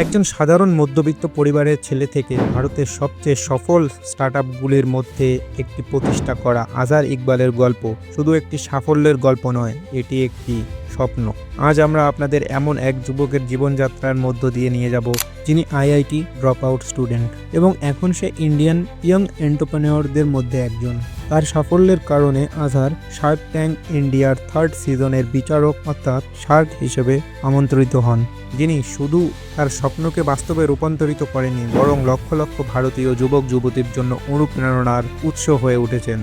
একজন সাধারণ মধ্যবিত্ত পরিবারের ছেলে থেকে ভারতের সবচেয়ে সফল স্টার্টআপগুলির মধ্যে একটি প্রতিষ্ঠা করা আজার ইকবালের গল্প। শুধু একটি সাফল্যের গল্প নয়, এটি একটি স্বপ্ন। আজ আমরা আপনাদের এমন এক যুবকের জীবনযাত্রার মধ্য দিয়ে নিয়ে যাব, যিনি আইআইটি ড্রপ আউট স্টুডেন্ট এবং এখন সে ইন্ডিয়ান ইয়ং এন্টারপ্রেনিয়রদের মধ্যে একজন। তার সাফল্যের কারণে আজহার শার্ক ট্যাঙ্ক ইন্ডিয়ার থার্ড সিজনের বিচারক অর্থাৎ শার্ক হিসেবে আমন্ত্রিত হন, যিনি শুধু তার স্বপ্নকে বাস্তবে রূপান্তরিত করেনি বরং লক্ষ লক্ষ ভারতীয় যুবক যুবতীর জন্য অনুপ্রেরণার উৎস হয়ে উঠেছেন।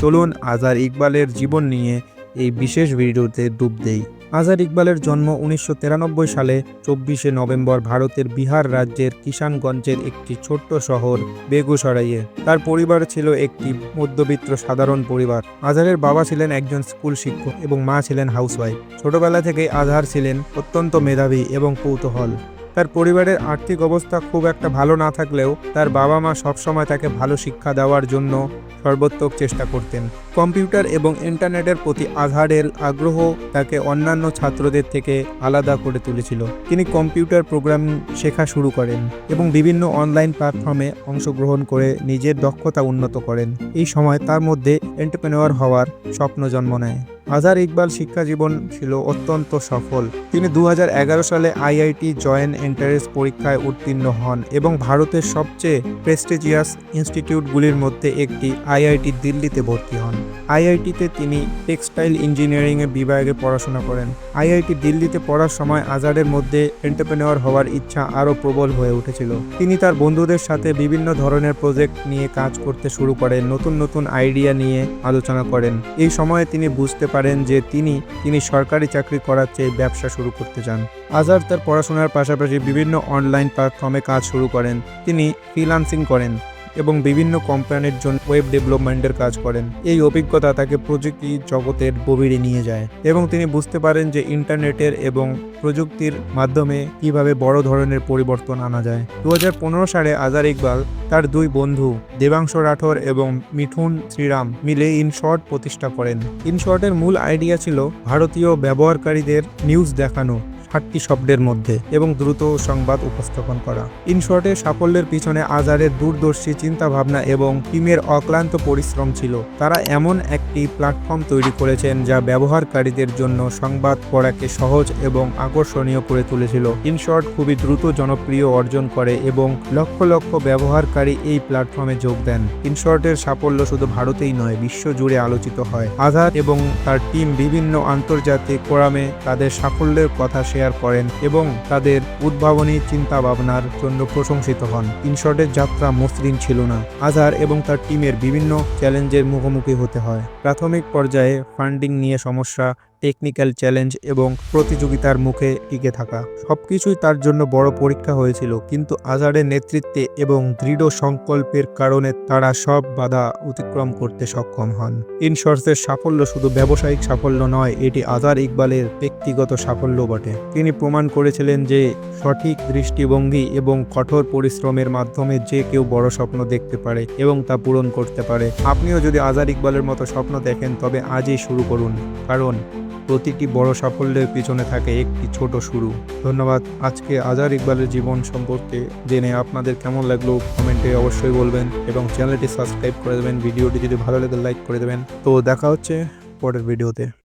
চলুন আজার ইকবালের জীবন নিয়ে এই বিশেষ ভিডিওতে ডুব দেই। আজার ইকবালের জন্ম উনিশশো তিরানব্বই সালে চব্বিশে নভেম্বর ভারতের বিহার রাজ্যের কিষানগঞ্জের একটি ছোট্ট শহর বেগুসরাইয়ে। তার পরিবার ছিল একটি মধ্যবিত্ত সাধারণ পরিবার। আজহারের বাবা ছিলেন একজন স্কুল শিক্ষক এবং মা ছিলেন হাউসওয়াইফ। ছোটবেলা থেকেই আজহার ছিলেন অত্যন্ত মেধাবী এবং কৌতূহল। তার পরিবারের আর্থিক অবস্থা খুব একটা ভালো না থাকলেও তার বাবা মা সবসময় তাকে ভালো শিক্ষা দেওয়ার জন্য সর্বোত্তক চেষ্টা করতেন। কম্পিউটার এবং ইন্টারনেটের প্রতি আধারের আগ্রহ তাকে অন্যান্য ছাত্রদের থেকে আলাদা করে তুলেছিল। তিনি কম্পিউটার প্রোগ্রামিং শেখা শুরু করেন এবং বিভিন্ন অনলাইন প্ল্যাটফর্মে অংশগ্রহণ করে নিজের দক্ষতা উন্নত করেন। এই সময় তার মধ্যে এন্টারপ্রেনিওর হওয়ার স্বপ্ন জন্ম নেয়। আজহার ইকবাল শিক্ষা জীবন ছিল অত্যন্ত সফল। তিনি দু হাজার এগারো সালে আইআইটি জয়েন্ট এন্ট্রান্স পরীক্ষায় উত্তীর্ণ হন এবং ভারতের সবচেয়ে প্রেস্টিজিয়াস ইনস্টিটিউটগুলির মধ্যে একটি আইআইটি দিল্লিতে ভর্তি হন। আইআইটিতে তিনি টেক্সটাইল ইঞ্জিনিয়ারিংয়ের বিভাগে পড়াশোনা করেন। আইআইটি দিল্লিতে পড়ার সময় আজাদের মধ্যে এন্টারপ্রেনিওর হওয়ার ইচ্ছা আরও প্রবল হয়ে উঠেছিল। তিনি তার বন্ধুদের সাথে বিভিন্ন ধরনের প্রজেক্ট নিয়ে কাজ করতে শুরু করেন, নতুন নতুন আইডিয়া নিয়ে আলোচনা করেন। এই সময়ে তিনি বুঝতে পারেন যে তিনি তিনি সরকারি চাকরি করার চেয়ে ব্যবসা শুরু করতে চান। আজার তার পড়াশোনার পাশাপাশি বিভিন্ন অনলাইন প্ল্যাটফর্মে কাজ শুরু করেন। তিনি ফ্রিলান্সিং করেন। এবং বিভিন্ন কোম্পানির জন্য ওয়েব ডেভেলপমেন্টের কাজ করেন। এই অভিজ্ঞতা তাকে প্রযুক্তি জগতের গভীরে নিয়ে যায় এবং তিনি বুঝতে পারেন যে ইন্টারনেটের এবং প্রযুক্তির মাধ্যমে কীভাবে বড় ধরনের পরিবর্তন আনা যায়। দু হাজার পনেরো সালে আজার ইকবাল তার দুই বন্ধু দেবাংশ রাঠোর এবং মিঠুন শ্রীরাম মিলে ইনশর্ট প্রতিষ্ঠা করেন। ইনশর্টের মূল আইডিয়া ছিল ভারতীয় ব্যবহারকারীদের নিউজ দেখানো। ষাটটি শব্দের মধ্যে এবং দ্রুত সংবাদ উপস্থাপন করা। ইনশর্টের সাফল্যের পিছনে আজারের দূরদর্শী চিন্তাভাবনা এবং টিমের অক্লান্ত পরিশ্রম ছিল। তারা এমন একটি প্ল্যাটফর্ম তৈরি করেছেন যা ব্যবহারকারীদের জন্য সংবাদ পড়াকে সহজ এবং আকর্ষণীয় করে তুলেছিল। ইনশর্ট খুবই দ্রুত জনপ্রিয় অর্জন করে এবং লক্ষ লক্ষ ব্যবহারকারী এই প্ল্যাটফর্মে যোগ দেন। ইনশর্টের সাফল্য শুধু ভারতেই নয় বিশ্ব জুড়ে আলোচিত হয়। আধার এবং তার টিম বিভিন্ন আন্তর্জাতিক ফোরামে তাদের সাফল্যের কথা শেয়ার করেন এবং তাদের উদ্ভাবনী চিন্তা ভাবনার জন্য প্রশংসিত হন। ইনশর্টের যাত্রা মসৃণ ছিল না। আধার এবং তার টিমের বিভিন্ন চ্যালেঞ্জের মুখোমুখি হতে হয়। প্রাথমিক পর্যায়ে ফান্ডিং নিয়ে সমস্যা টেকনিক্যাল চ্যালেঞ্জ এবং প্রতিযোগিতার মুখে টিকে থাকা। সবকিছুই তার জন্য বড় পরীক্ষা হয়েছিল, কিন্তু আজারের নেতৃত্বে এবং দৃঢ় সংকল্পের কারণে তারা সব বাধা অতিক্রম করতে সক্ষম হন। ইনশর্টসের সাফল্য শুধু ব্যবসায়িক সাফল্য নয়, এটি আজার ইকবালের ব্যক্তিগত সাফল্য বটে। তিনি প্রমাণ করেছিলেন যে সঠিক দৃষ্টিভঙ্গি এবং কঠোর পরিশ্রমের মাধ্যমে যে কেউ বড় স্বপ্ন দেখতে পারে এবং তা পূরণ করতে পারে। আপনিও যদি আজার ইকবালের মতো স্বপ্ন দেখেন, তবে আজই শুরু করুন, কারণ প্রতিটি বড় সাফল্যের পিছনে থাকে একটি ছোট শুরু। ধন্যবাদ। আজকে আজার ইকবালের জীবন সম্পর্কে জেনে আপনাদের কেমন লাগল কমেন্টে অবশ্যই বলবেন এবং চ্যানেলটি সাবস্ক্রাইব করে দেবেন। ভিডিওটি যদি ভালো লাগে, লাইক করে দেবেন। তো দেখা হচ্ছে পরের ভিডিওতে।